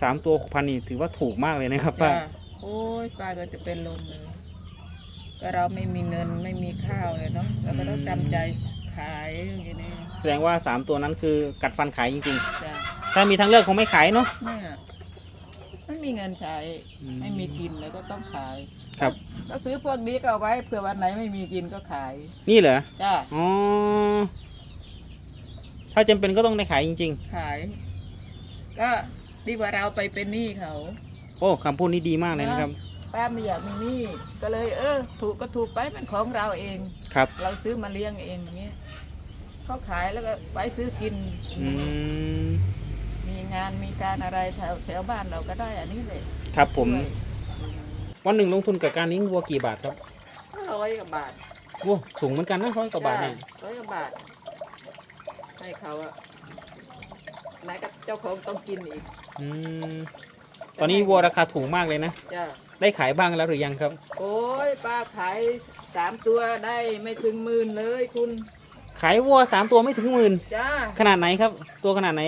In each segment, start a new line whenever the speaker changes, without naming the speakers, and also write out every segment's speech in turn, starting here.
สามตัวหกพันนี่ถือว่าถูกมากเลยนะครับป้า
จ้ะโอ้ยป้าก็จะเป็นลมเลยก็เราไม่มีเงินไม่มีข้าวเลยเนาะเราก็ต้องจำใจขายอย่างนี้
แสดงว่าสามตัวนั้นคือกัดฟันขายจริง
จ้ะ
ๆ ถ้ามีทางเลือกคงไม่ขายเนาะ
เนี่ยไม่มีเงินใช้
อืม
ไม่มีกินเลยก็ต้องขาย
ครับ
ก็ซื้อพวกนี้ก็เอาไว้เผื่อวันไหนไม่มีกินก็ขาย
นี่เหรอ
จ้า
อ๋อ ถ้าจำเป็นก็ต้องได้ขายจริง
ขาย ก็ ดีกว่าเราไปเป็นหนี้เขา
ๆโอ้คำพูดนี้ดีมากเลยนะครับ
ป้าไม่อยากมีหนี้ก็เลย เออ ถูกก็ถูกไปมันของเราเอง
ครับ
เราซื้อมาเลี้ยงเองอย่างเงี้ยเขาขายแล้วก็ไปซื้อกิน
อืม
มีงานมีการอะไรแถวแถวบ้านเราก็ได้อันนี้เลย
ครับผม
ด้วย
วันหนึ่งลงทุนกับการเลี้ยงวัวกี่บาทครับ
ร้อยกว่าบาท
โอ้สูงเหมือนกันนะร้อยกว่าบาทเนี่ย
ร้อยกว่าบาท ให้เขาอะไหนก็เจ้าของต้องกินอีก
อืมตอนนี้วัวราคาถูกมากเลยนะ
จ้า
ได้ขายบ้างแล้วหรือยังครับ
โอ้ยป้าขายสามตัวได้ไม่ถึงหมื่นเลยคุณ
ขายวัวสามตัวไม่ถึงหมื่น
จ้า
ขนาดไหนครับ ตัวขนาดไหน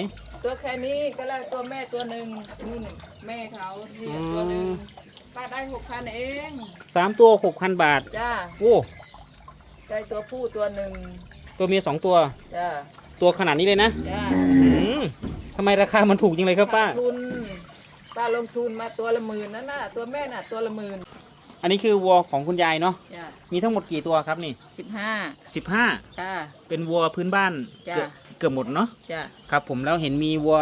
ตัวแค่นี้ก็แล้วตัวแม่ตัวหนึ่งนู่นแม่เขานี่
อืม
ตัวหนึ่งป้าได้หกพันเอง
สามตัวหกพันบาท
จ้า
โอ้
ได้ตัวผู้ตัวหนึ่ง
ตัวเมียสองตัว
จ้า
ตัวขนาดนี้เลยนะ
จ้า
อืมทำไมราคามันถูกจริงเลยครับป้า
ขาดทุนป้าลงทุนมาตัวละหมื่นนั่นน่ะตัวแม่น่ะตัวละหมื่น
อันนี้คือวัวของคุณยายเนาะ
จ้า
มีทั้งหมดกี่ตัวครับนี่
สิบห้า
สิบห้า
จ้า
เป็นวัวพื้นบ้าน
จ้ะ
เกือบเกือบหมดเนาะ
จ้า
ครับผมแล้วเห็นมีวัว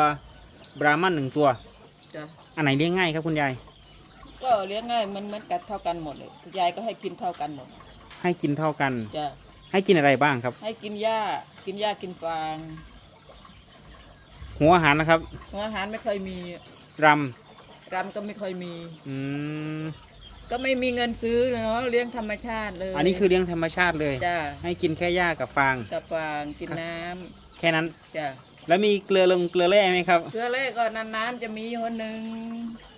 บรามันหนึ่งตัว
จ้า
อันไหนเลี้ยงง่ายครับคุณยาย
ก็เลี้ยงง่ายมันเหมือนกันเท่ากันหมดเลยยายก็ให้กินเท่ากันหมด
ให้กินเท่ากัน
จ้า
ให้กินอะไรบ้างครับ
ให้กินหญ้า กินหญ้ากินฟาง
หัวอาหารนะครับ
หัวอาหารไม่เคยมี
ร
รำก็ไม่ค่อยมีำ
อืม
ก็ไม่มีเงินซื้อเลยเนาะเลี้ยงธรรมชาติเลย
อันนี้คือเลี้ยงธรรมชาติเลย
จ้า
ให้กินแค่หญ้ากับฟาง
กับฟางกินน้ำ
แค่นั้น
จ้า
แล้วมีเกลือลงเกลือแร่ไหมครับ
เกลือแรกก็นานๆจะมีคนหนึ่ง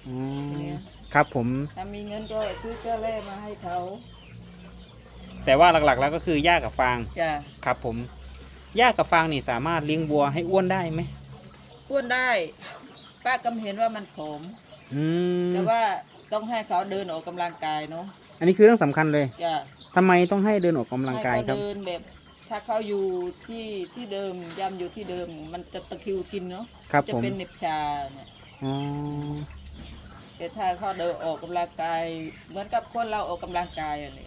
อืม
เนี่ย
ครับผม
ถ้ามีเงินก็ซื้อเกลือแร่มาให้เขา
แต่ว่าหลักๆแล้วก็คือหญ้ากับฟาง
จ้า
ครับผมหญ้ากับฟางนี่สามารถเลี้ยงวัวให้อ้วนได้ไหม
อ้วนได้ ป้าก็เห็นว่ามันผอม
อืม
แต่ว่าต้องให้เขาเดินออกกำลังกายเนาะ
อันนี้คือเรื่องสำคัญเลย
จ้า
ทำไมต้องให้เดินออกกำลัง
ให้
กาย
เขา
ครับ
เดินแบบ ถ้าเขาอยู่ที่ที่เดิมย่ำอยู่ที่เดิม มันจะตะคริวกินเนาะ
ครับ
จะ
ผม
เป็นเหน็บชาเนี่ย
อ๋อ
แต่ถ้าเขาเดินออกกำลังกาย เหมือนกับคนเราออกกำลังกายอะไร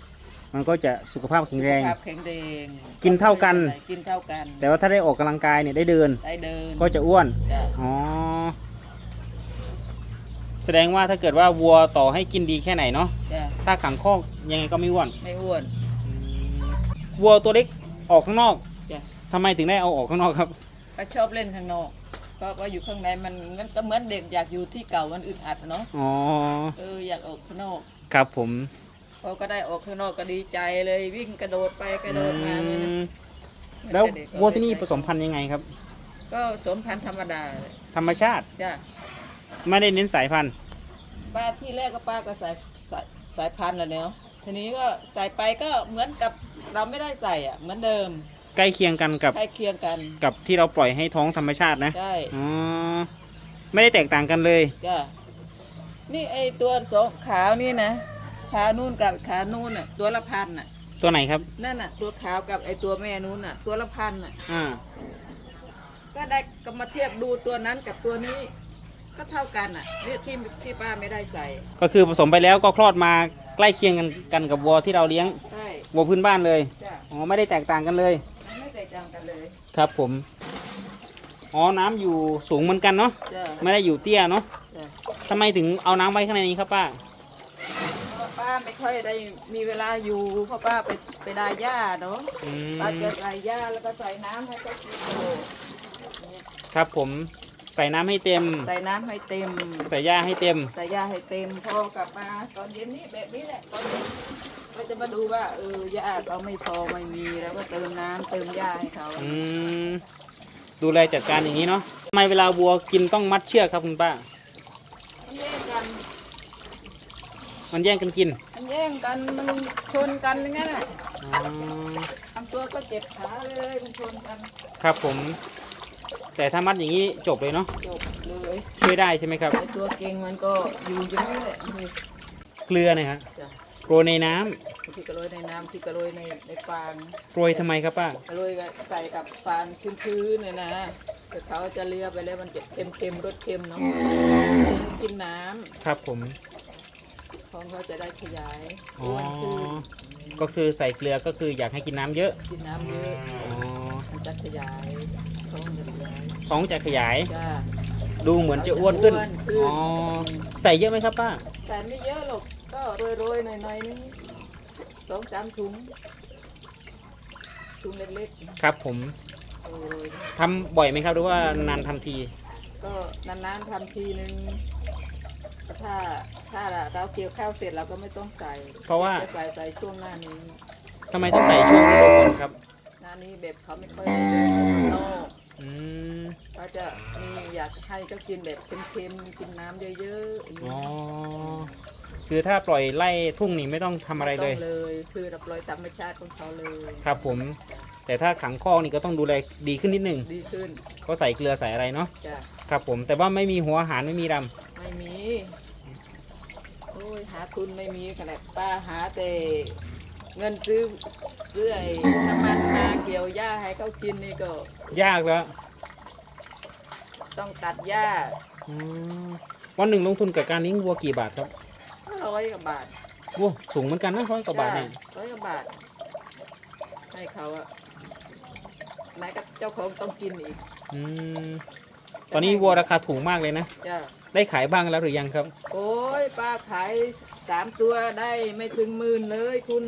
มันก็จะสุขภาพแข็งแรง
สุขภาพแข็งแรง
กินเท่ากัน
กินเท่ากัน
แต่ว่าถ้าได้ออกกำลังกายเนี่ยได้เดิน
ได้เดิน
ก็จะอ้วน
จ้ะ
อ๋อ แสดงว่าถ้าเกิดว่าวัวต่อให้กินดีแค่ไหนเนาะ
จ้ะ
ถ้าขังคอกยังไงก็ไม่อ้วน
ไม่อ้วน
วัวตัวเล็กออกข้างนอก
จ้ะ
ทำไมถึงได้เอาออกข้างนอกครับ
ก็ชอบเล่นข้างนอกเพราะว่าอยู่ข้างในมันมันก็เหมือนเด็กอยากอยู่ที่เก่ามันอึดอัดเนาะ
อ๋อ
เอออยากออกข้างนอก
ครับผม
พอก็ได้ออกข้างนอกก็ดีใจเลยวิ่งกระโดดไปกระโดดมาเนี่ยนะ
อืม
เหมือน
แล้ว
กับเด็ก
วัวที่นี่ผสมพันธุ์ยังไงครับ
ก็สมพันธุ์ธรรมดาเลย
ธรรมชาติ
จ้ะ
ไม่ได้เน้นสายพันธุ์
ป้าที่แรกก็ป้าก็ใส่สายสายพันธุ์แหละเนาะทีนี้ก็ใส่ไปก็เหมือนกับเราไม่ได้ใส่อะ เหมือนเดิม
ใกล้เคียงกันกับ
ใกล้เคียงกัน
กับที่เราปล่อยให้ท้องธรรมชาตินะ
ใช่
อ๋อไม่ได้แตกต่างกันเลย
จ้ะนี่ไอตัวสองขาวนี่นะ ขาวนู่นกับขาวนู่นอะ ตัวละพันอะ
ตัวไหนครับ
นั่นอะ ตัวขาวกับไอตัวแม่นู่นอะ ตัวละพันอะ
อ่า
ก็ได้ก็มาเทียบดูตัวนั้นกับตัวนี้ ก็เท่ากันอะนี่ที่ที่ป้าไม่ได้ใส่
ก็คือผสมไปแล้วก็คลอดมาใกล้เคียงกันกันกับวัวที่เราเลี้ยง
ใช่
วัวพื้นบ้านเลย
จ้ะ
อ๋อไม่ได้แตกต่างกันเลย
มันไม่แตกต่างกันเลย
ครับ ผมอ๋อน้ำอยู่สูงเหมือนกันเนาะ
จ้ะ
ไม่ได้อยู่เตี้ยเนาะ
จ้ะ
ทำไมถึงเอาน้ำไว้ข้างในนี้ครับป้า
เพราะป้า ไม่ค่อยได้มีเวลาอยู่เพราะป้าไปไปได้หญ้าเนาะ
อืม
ป้าจะใส่หญ้าแล้วก็ใส่น้ำให้เขากินโอ้เนี่ย
ครับผมใส่น้ำให้เต็ม
ใส่น้ำให้เต็ม
ใส่หญ้าให้เต็ม
ใส่หญ้าให้เต็มพอกลับมาตอนเย็นนี่แบบนี้แหละตอนเย็นก็จะมาดูว่าเออหญ้าเขาไม่พอไม่มีแล้วก็เติมน้ำเติมหญ้าให้เขา
อืมดูแลจัดการอย่างนี้เนาะทำไมเวลาวัวกินต้องมัดเชือกครับคุณป้า
มันแย่งกัน
มันแย่งกันกิน
มันแย่งกันมันชนกันอย่างนั้นน่ะ
อ๋อ
ทำตัวก็เจ็บขาเลยมันชนกัน
ครับผม แต่ถ้ามัดอย่างนี้จบเลยเนาะ
จบเลย
ช่วยได้ใช่ไหมครับ
ไอตัวเก่งมันก็อยู่อย่างนี้แหละนี่
เกลือเนี่ยฮะ
จ้ะ
โรยในน้ำ
ที่กระโรยในน้ำที่กระโรยในในฟาง
โรยทำไมครับป้า
กระโรยก็ใส่กับฟางชื้นๆเนี่ยนะแต่เขาจะเลียไปแล้วมันจะเค็มๆรสเค็มเนาะกินน้ำ
ครับผม
ท้องเขาจะได้ขยาย
อ๋อ
อ้วนขึ้น
ก็คือใส่เกลือก็คืออยากให้กินน้ำเยอะ
กินน้ำเยอะ
อ๋อ
มันจะขยายท้องจะขยาย
ท้องจะขยาย
จ้า
ดูเหมือนจะอ้วนขึ้น
อ้วนขึ้น
อ๋อ ใส่เยอะไหมครับป้า
แต่ไม่เยอะหรอกก็โรยๆหน่อยๆนึงสองสามถุงถุงเล็ก
ครับผม
ๆโรย
ทำบ่อยไหมครับหรือว่านานทำที
ก็นานๆทำทีนึง ถ้าถ้าเราเกี่ยวข้าวเสร็จเราก็ไม่ต้องใส่
เพราะว่า
จะใส่ใส่ช่วงหน้านี้
ทำไมต้องใส่ช่วงฤดูฝนครับ
หน้านี้แบบเขาไม่ค่อยได้เดินข้างนอก
อืม
เขาจะมีอยากให้เขากินแบบเค็มๆกินน้ำเยอะๆอย่าง
อ๋
นี้
อคือถ้าปล่อยไล่ทุ่งนี่ไม่ต้องทำอะไรเลย
ม่ต้งเลยคือเราปล่อยธรรมชาติของเขาเลย
ครับผม แต่ถ้าขังคอกนี่ก็ต้องดูแลดีขึ้นนิดนึง
ดีขึ้น
ก็ใส่เกลือใส่อะไรเนาะ
จ้ะ
ครับผม แต่ว่าไม่มีหัวอาหารไม่มีด
ไม่มีโอ้ย หาทุนไม่มีขนาดป้าหาแต่เงินซื้อซื้อไอ้น้ำมันมาเกี่ยวหญ้าให้เขากินนี่ก็ำ
ยากแล้ว
ต้องตัดหญ้า
อืมวันหนึ่งลงทุนกับการเลี้ยงวัวกี่บาทครับ
ร้อยกว่าบาท
โอ้สูงเหมือนกันนะร้อยกว่าบาทเนี่ย
ร้อยกว่าบาท ให้เขาอะแม้กับเจ้าของต้องกินอีก
อืม ตอนนี้วัวราคาถูกมากเลยนะ
จ้ะ
ได้ขายบ้างแล้วหรือยังครับ
โอ้ยป้าขายสามตัวได้ไม่ถึงหมื่นเลยคุณ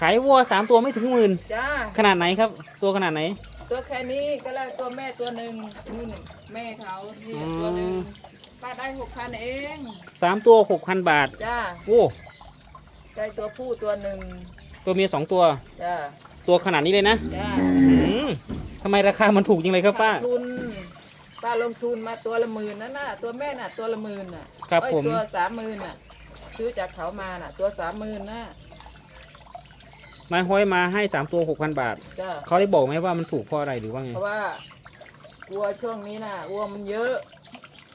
ขายวัวสามตัวไม่ถึงหมื่น
จ้า
ขนาดไหนครับ ตัวขนาดไหน
ตัวแค่นี้ก็แล้วตัวแม่ตัวหนึ่งนู่นแม่เขานี่
อืม
ตัวหนึ่งป้าได้หกพันเอง
สามตัวหกพันบาท
จ้า
โอ้
ได้ตัวผู้ตัวหนึ่ง
ตัวเมียสองตัว
จ้า
ตัวขนาดนี้เลยนะ
จ้า
อืมทำไมราคามันถูกจริงเลยครับป้า
ขาดทุน ป้าลงทุนมาตัวละหมื่นนั่นน่ะตัวแม่น่ะ ตัวละหมื่นน่ะ
ครับ
เอ้ย
ผม
ตัวสามหมื่นน่ะ ซื้อจากเขามาน่ะ ตัวสามหมื่นน่ะ
นายห้อยมาให้สามตัวหกพันบาท
จ้า
เขาได้บอกไหมว่ามันถูกเพราะอะไรหรือว่าไง
เพราะว่าวัวช่วงนี้น่ะวัวมันเยอะ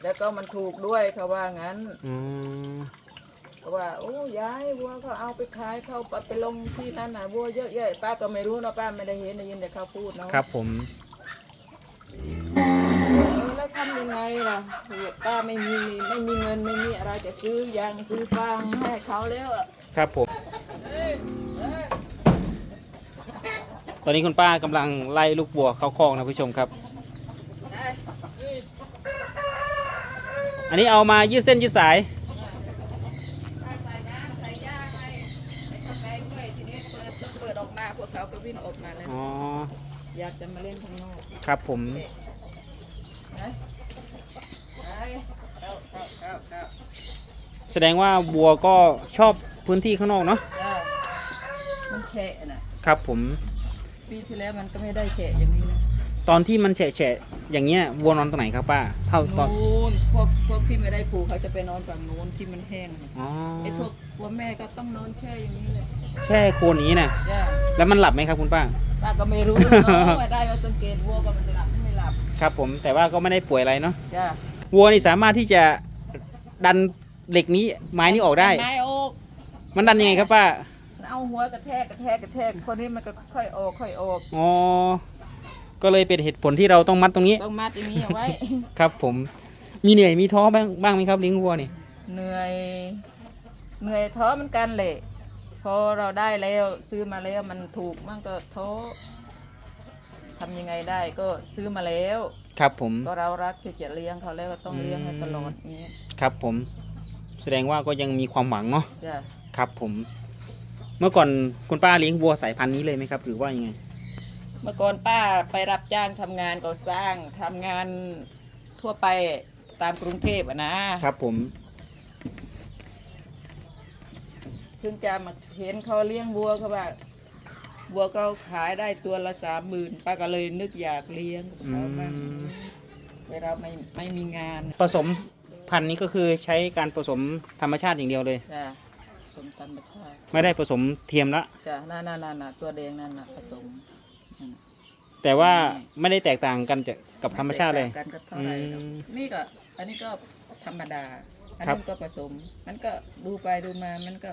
แล้วก็มันถูกด้วยเขาว่างั้น
อืม
เพราะว่าโอ้ยายวัวเขาเอาไปขายเขาเอาไปลงที่นั่นน่ะวัวเยอะแยะป้าก็ไม่รู้นะป้าไม่ได้เห็นได้ยินแต่เขาพูดเนาะ
ครับผม
เออ แล้วทำยังไงล่ะป้าไม่มีไม่มีเงินไม่มีอะไรจะซื้อยางซื้อฟางให้เขาแล้วอะ
ครับผม
เอ้ยเอ้ย
ตอนนี้คุณป้ากำลังไล่ลูกบัวเข้าคอกนะผู้ชมครับ
ได้เอ้ย
อันนี้เอามายืดเส้นยืดสาย
ป้าใส่น้ำใส่ยาให้ให้เขาแปลงด้วยทีนี้เปิดแล้วเปิดออกมาพวกเขาก็วิ่งออกมาเลย
อ๋อ
อยากจะมาเล่นข้างนอก
ครับผม
นะไปเข้า
แสดงว่าบัวก็ชอบพื้นที่ข้างนอกเนาะ
จ้ามันแฉะน่ะ
ครับผม
ปีที่แล้วมันก็ไม่ได้แฉะอย่างนี้นะ
ตอนที่มันแฉะๆอย่างเงี้ยวัวนอนตรงไหนครับป้า เท่าตอน
นู้นพวกพวกที่ไม่ได้ผูกเขาจะไปนอนฝั่งนู้นที่มันแห้งน่ะ
อ๋อ
ไอ้พวกวัวแม่ก็ต้องนอนแช่อย่างนี้เลย
แช่โคนอย่างนี้นะ
จ้า
แล้วมันหลับไหมครับคุณป้า
ป้าก็ไม่รู้เนาะว่าได้ว่าสังเกตวัวว่ามันจะหลับหรือไม่หลับ
ครับผมแต่ว่าก็ไม่ได้ป่วยอะไรเนาะ
จ้า
วัวนี่สามารถที่จะดันเหล็กนี้ไม้นี้ออกได้
นายโอก
มันดันยังไงครับป้า
เอาหัวกระแทกกระแทกกระแทกคนนี้มันก็ค่อยออกค่อยออก
อ๋อก็เลยเป็นเหตุผลที่เราต้องมัดตรงนี้
ต้องมัดอย่างนี้เอาไว้
ครับผมมีเหนื่อยมีท้อบ้างบ้างไหมครับเลี้ยงวัวนี่
เหนื่อยเหนื่อยท้อเหมือนกันแหละพอเราได้แล้วซื้อมาแล้วมันถูกมันก็ท้อ ทำยังไงได้ก็ซื้อมาแล้ว
ครับผม
ก็เรารักที่จะเลี้ยงเขาแล้วก็ต้องเลี้ยงให้ตลอดนี้
ครับผม แสดงว่าก็ยังมีความหวังเนาะ
จ้ะ
ครับผม เมื่อก่อนคุณป้าเลี้ยงวัวสายพันธุ์นี้เลยไหมครับ หรือว่ายังไง
เมื่อก่อนป้าไปรับจ้างทำงานก่อสร้างทำงานทั่วไปตามกรุงเทพอะนะครับ
ผม
ถึงจะมาเห็นเขาเลี้ยงวัวเขาว่า วัวเขาขายได้ตัวละสามหมื่นป้าก็เลยนึกอยากเลี้ยงเขาบ้าง
อืม
เวลาไม่ไม่มีงาน
ผสมพันธุ์นี้ก็คือใช้การผสมธรรมชาติอย่างเดียวเลย
จ้ะผสมธรรมชาติ
ไม่ได้ผสมเทียมละ
จ้ะนั่นนั่นนั่นน่ะตัวแดงนั่นน่ะผสมนั่นน่ะ
แต่ว่าไม่ได้แตกต่างกันจากกับธรรมชาติเลย
ไแตกต่งกันก็เท่าไหร่หรอก
อืม
นี่ก็ อันนี้ก็ธรรมดา อัน
ครับ
นั้นก็ผสม มันก็ดูไปดูมา มันก็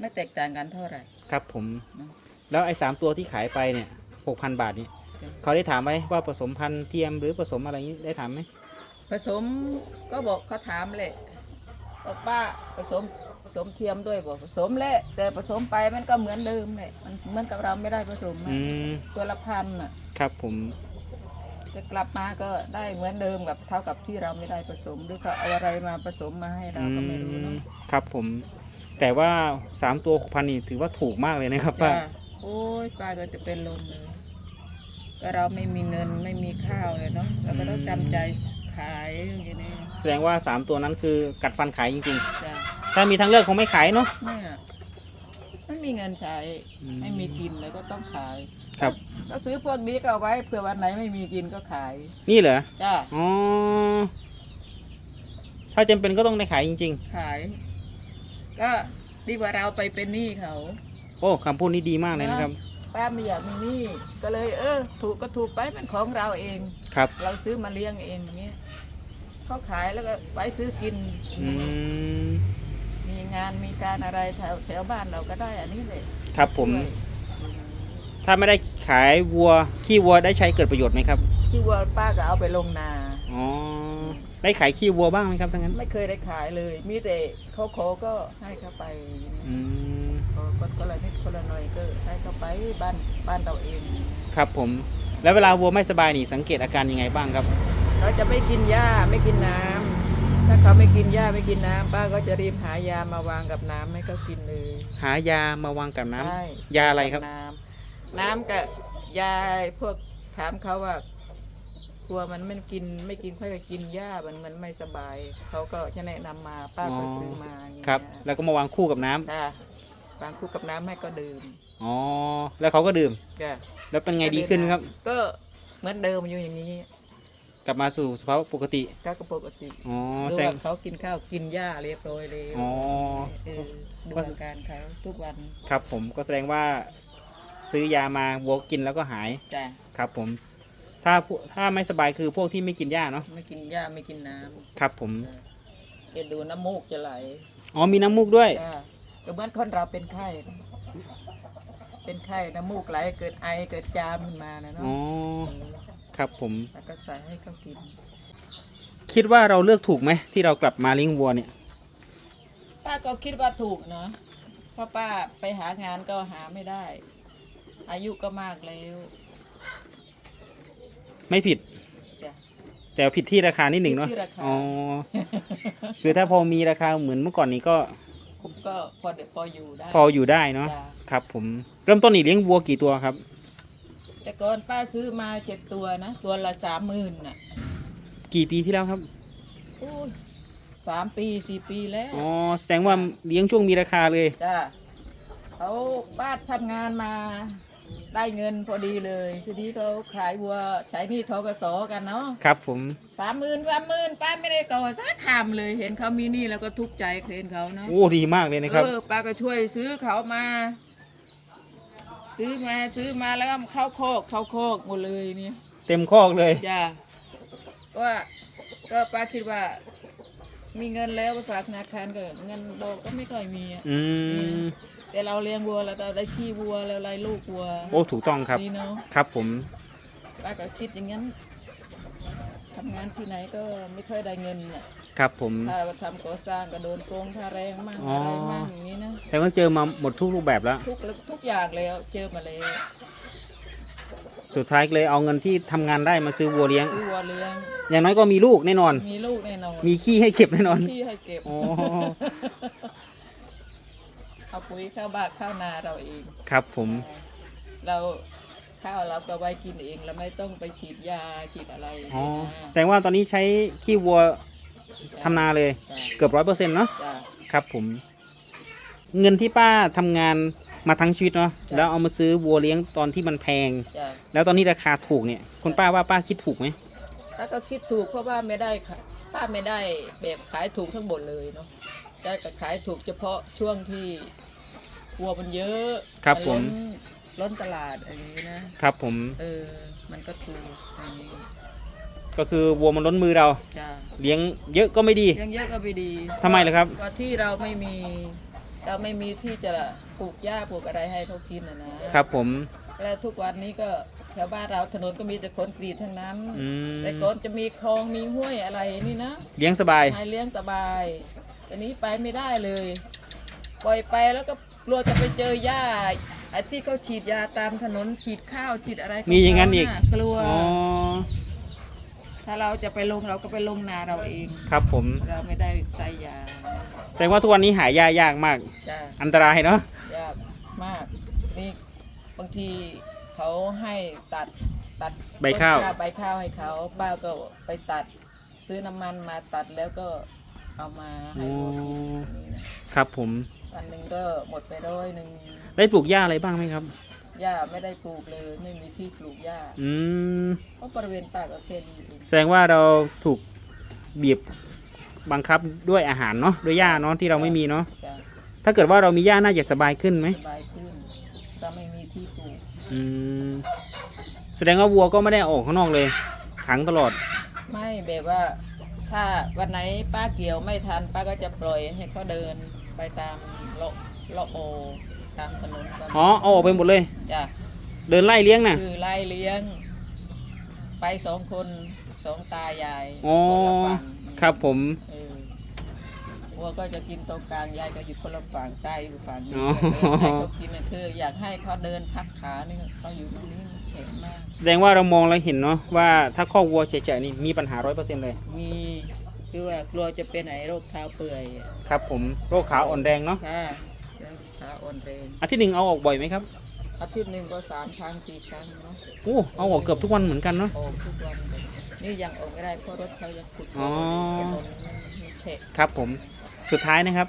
ไม่แตกต่างกันเท่าไหร่
ครับผม
เนอะ
แล้วไอ้สามตัวที่ขายไปเนี่ยหกพันบาทนี่
จ้ะ
เขาได้ถามไหมว่าผสมพันธุ์เทียมหรือผสมอะไรนี้ได้ถามไหม
ผสมก็บอกเขาถามเลยบอกป้าผสมผสมเทียมด้วยบอกผสมแหละแต่ผสมไปมันก็เหมือนเดิมเลยมันเหมือนกับเราไม่ได้ผสมนะ
อืม
ตัวละพันน่ะ
ครับผม
จะกลับมาก็ได้เหมือนเดิมกับเท่ากับที่เราไม่ได้ผสมหรือเขาเอาอะไรมาผสมมาให้เราก็ไม่รู้เนาะ
ครับผม แต่ว่าสามตัวหกพันนี่ถือว่าถูกมากเลยนะครับป้า
จ้ะ โอ้ยป้าก็จะเป็นลมเลยก็เราไม่มีเงินไม่มีข้าวเลยเนาะเราก็ต้องจำใจขายอย่างนี้
แสดงว่าสามตัวนั้นคือกัดฟันขายจริง
จ้ะ
ๆ ถ้ามีทางเลือกคงไม่ขายเนาะ
เนี่ยไม่มีเงินใช้
อืม
ไม่มีกินเลยก็ต้องขาย
ครับ
ก็ซื้อพวกนี้ก็เอาไว้เผื่อวันไหนไม่มีกินก็ขาย
นี่เหรอ
จ้า
อ๋อ ถ้าจำเป็นก็ต้องได้ขายจริง
ขาย ก็ดีกว่าเราไปเป็นหนี้เขา
ๆ โอ้คำพูดนี้ดีมากเลยนะครับ
ป้าไม่อยากมีหนี้ก็เลย เออ ถูกก็ถูกไปเป็นของเราเอง
ครับ
เราซื้อมาเลี้ยงเองอย่างเงี้ยเขาขายแล้วก็ไว้ซื้อกิน
อืม
มีงานมีการอะไรแถวแถวบ้านเราก็ได้อันนี้เลย
ครับผม
ช่วย
ถ้าไม่ได้ขายวัว ขี้วัวได้ใช้เกิดประโยชน์ไหมครับ
ที่วัวป้าก็เอาไปลงนา
อ๋อ ได้ขายขี้วัวบ้างไหมครับทั้งนั้น
ไม่เคยได้ขายเลย มีแต่เขาขอก็ให้เขาไป
อืม
ขอก็คนละนิดคนละหน่อยก็ให้เขาไปบ้านบ้านเราเอง
ครับผม แล้วเวลาวัวไม่สบายนี่สังเกตอาการยังไงบ้างครับ
เขาจะไม่กินหญ้าไม่กินน้ำถ้าเขาไม่กินหญ้าไม่กินน้ำป้าก็จะรีบหายามาวางกับน้ำให้เขากินเลย
หายามาวางกับน้ำ
ใช่
ยาอะไรครับ
น้ำน้ำกับยาพวกถามเขาว่ากลัวมันไม่กินไม่กินค่อยกินหญ้ามันมันไม่สบาย เขาก็จะแนะนำมาป้าก็ซื้อมาอย่างเงี้ย
ครับ แล้วก็มาวางคู่กับน้ำ
จ้ะ วางคู่กับน้ำให้ก็ดื่ม
อ๋อแล้วเขาก็ดื่ม
จ้ะ
แล้วเป็นไงดีขึ้นไหมครับ
ก็เหมือนเดิมอยู่อย่างนี้
กลับมาสู่สภาพปกติ
ก็ปกติ
อ๋อ
หรือ
แสดง
ว่าเขากินข้าวกินหญ้าเรียบร้อยเลย
อ๋อ
เออดูอาการเขาทุกวัน
ครับผมก็แสดงว่าซื้อยามาวัวกินแล้วก็หาย
จ้ะ
ครับผม ถ้าพวกถ้าไม่สบายคือพวกที่ไม่กินหญ้าเนาะ
ไม่กินหญ้าไม่กินน้ำ
ครับผม
เอ็นดูน้ำมูกจะไหล
อ๋อมีน้ำมูกด้วย
จ้ะ ก็เหมือนคนเราเป็นไข้นะเป็นไข้น้ำมูกไหลเกิดไอเกิดจามขึ้นมานะเนาะ
อ๋อ
เออ
ครับผม
แล้วก็ใส่ให้เขากิน
คิดว่าเราเลือกถูกไหมที่เรากลับมาเลี้ยงวัวเนี่ย
ป้าก็คิดว่าถูกเนาะเพราะป้าไปหางานก็หาไม่ได้ อายุก็มากแล้ว
ไม่ผิด
จ้ะ
แต่ผิดที่ราคานิดหนึ่งเนาะ
ผิดที่ราคา
อ๋อคือถ้าพอมีราคาเหมือนเมื่อก่อนนี้ก็
ผมก็พอเดี๋ยวพออยู่ได้
พออยู่ได้เนาะ
จ้ะ
ครับ ผมเริ่มต้นนี่เลี้ยงวัวกี่ตัวครับ
แต่ก่อนป้าซื้อมาเจ็ดตัวนะ ตัวละสามหมื่นน่ะ
กี่ปีที่แล้วครับ
อู้ยสามปีสี่ปีแล้ว
อ๋อแสดงว่าเลี้ยงช่วงมีราคาเลย
จ้าเขาป้าทำงานมา ได้เงินพอดีเลย ทีนี้เขาขายวัวใช้หนี่ทกสกันเนาะ
ครับผม
สามหมื่นสามหมื่นป้าไม่ได้ต่อสักคำเลยเห็นเขามีหนี่แล้วก็ทุกข์ใจเห็นเขาเนาะ
โอ้ดีมากเลยนะครับ
เออป้าก็ช่วยซื้อเขามา ซื้อมาซื้อมาแล้วก็เข้าโคกเข้าโคกหมดเลยเนี่ย
เต็มคอกเลย
จ้าก็ก็ป้าคิดว่า มีเงินแล้วไปฝากธนาคารก็เงินดอกก็ไม่ค่อยมีอะ
อืม
แต่เราเลี้ยงวัวแล้วเราได้ขี้วัวแล้วไรลูกวัว
โอ้ถูกต้องครับ
ดีเนาะ
ครับผม
ป้าก็คิดอย่างนั้นทำงานที่ไหนก็ไม่ค่อยได้เงินน่ะ
ครับผม
ถ้าทำก่อสร้างก็โดนโกงค่าแรงมั่ง
อ๋ออ
อะไรมั่งอย่างนี้นะ
แต่ว่าเจอมาหมดทุกรูปแบบแล้ว
ทุกทุกอย่างแล้วเจอมาแล้ว
สุดท้ายเลยเอาเงินที่ทำงานได้มาซื้อวัวเลี้ยง
ซื้อวัวเลี้ยง
อย่างน้อยก็มีลูกแน่นอน
มีลูกแน่นอน
มีขี้ให้เก็บแน่นอน
ที่ให้เก็บ
อ๋อ
เอาปุ๋ยข้าวบ้านข้าวนาเราเอง
ครับผม
เราข้าวเราก็ไว้กินเองเราไม่ต้องไปฉีดยาฉีดอะไร
อ๋อ
นะ
แสดงว่าตอนนี้ใช้ขี้วัวทำนาเลย
จ้ะ
เกือบร้อยเปอร์เซ็นต์เนาะ
จ้ะ
ครับผม เงินที่ป้าทำงานมาทั้งชีวิตเนาะ
จ้ะ
แล้วเอามาซื้อวัวเลี้ยงตอนที่มันแพง
จ้ะ
แล้วตอนนี้ราคาถูกเนี่ยคุณป้าว่าป้าคิดถูกไหม
แล้วก็คิดถูกเพราะว่าไม่ได้ค่ะป้าไม่ได้แบบขายถูกทั้งหมดเลยเนาะ ได้ก็ขายถูกเฉพาะช่วงที่วัวมันเยอะ
ครับผม
นล้นล้นตลาดอะไรอย่างนี้นะ
ครับผม
เออ มันก็ถูกอย่างนี้
ก็คือวัวมันล้นมือเรา
จ้า
เลี้ยงเยอะก็ไม่ดี
ยังเยอะก็ไม่ดี
ทำไมล่ะครับ
ว่าที่เราไม่มี เราไม่มีที่จะปลูกหญ้าปลูกอะไรให้เขากินนะนะครับ
ผม
แล้วทุกวันนี้ก็แถวบ้านเราถนนก็มีแต่คนกรีดทั้งนั้น
อืม
แต่ก่อนจะมีคลองมีห้วยอะไรนี่นะ
เลี้ยงสบาย
ให้เลี้ยงสบาย อันนี้ไปไม่ได้เลย ปล่อยไปแล้วก็กลัวจะไปเจอหญ้าไอ้ที่เขาฉีดยาตามถนนฉีดข้าวฉีดอะไรข
มีอย่างนั้นอีก
เขะกลัว
อ๋อ
ถ้าเราจะไปลงเราก็ไปลงนาเราเอง
ครับผม
เราไม่ได้ใส่ยา
แสดงว่าทุกวันนี้หายายากมาก
จ้า
อันตรายเนาะ
ยากมากนี่บางทีเขาให้ตัดตัด
ใบข้าว
ใบข้าวให้เขาป้าก็ไปตัดซื้อน้ำมันมาตัดแล้วก็ เอามาให้วัวกินนี่นะครับ
ผม
วันหนึ่งก็หมดไปร้อยหนึ่ง
ได้ปลูกหญ้าอะไรบ้างไหมครับ
หญ้าไม่ได้ปลูกเลย ไม่มีที่ปลูกหญ้า
อืม
เพราะบริเวณป่าก็แค่นี้เอง
แสดงว่าเราถูกบีบบังคับด้วยอาหารเนาะด้วยหญ้าเนาะที่เราไม่มีเนาะ
จะ
ถ้าเกิดว่าเรามีหญ้าน่าจะสบายขึ้นไหม
สบายขึ้นเราไม่มีที่ปลูก
อืมแสดงว่าวัวก็ไม่ได้ออกข้างนอกเลย ขังตลอด
ไม่แบบว่า ถ้าวันไหนป้าเกี่ยวไม่ทัน ป้าก็จะปล่อยให้เขาเดินไปตามเลาะเลาะโอตามถนนตาม
อ๋อเอาออกไปหมดเลย
จ้ะ
เดินไล่เลี้ยงน่ะ
คือไล่เลี้ยง ไปสองคนสองตายาย
อ๋อ
คนละฝั่ง
ครับผม
เออ วัวก็จะกินตรงกลางยายก็อยู่คนละฝั่งตายอยู่ฝั่งนี้
อ๋อ
ให้เขากินน่ะคืออยากให้เขาเดินพักขานี่เขาอยู่ตรงนี้มันเฉยมาก
แสดงว่าเรามองแล้วเห็นเนาะว่าถ้าข้อกวัวเฉยๆนี่มีปัญหาร้อยเปอร์เซ็นต์เลย
มีคือว่ากลัวจะเป็นไหนโรคเท้าเปื่อยอะ
ครับผมโรคขาอ่อนแรงเนาะ
ค่ะแล้วขาอ่อนแรง
อาทิตย์หนึ่งเอาออกบ่อยไหมครับ
อาทิตย์หนึ่งก็สามครั้งสี่ครั้งเนาะ
โอ้เอาออกเกือบทุกวันเหมือนกันเนาะ
ออกทุกวันเลยนี่ยังออกไม่ได้เพราะรถเขายังขุด
อ๋อ
ถนนมันเฉะ
ครับผม สุดท้ายนะครับ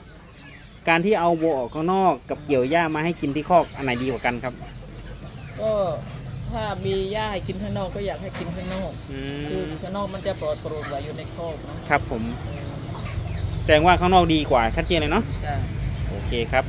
การที่เอาวัวออกข้างนอกกับเกี่ยวหญ้ามาให้กินที่คอกอันไหนดีกว่ากันครับ
ก็ถ้ามีหญ้าให้กินข้างนอกก็อยากให้กินข้างนอก
อื
คือ
ม
ข้างนอกมันจะปลอดโปร่งกว่าอยู่ในคอกเนาะ
ครับผม แสดงว่าข้างนอกดีกว่าชัดเจนเลยเนาะ
จ้ะ
โอเคครับ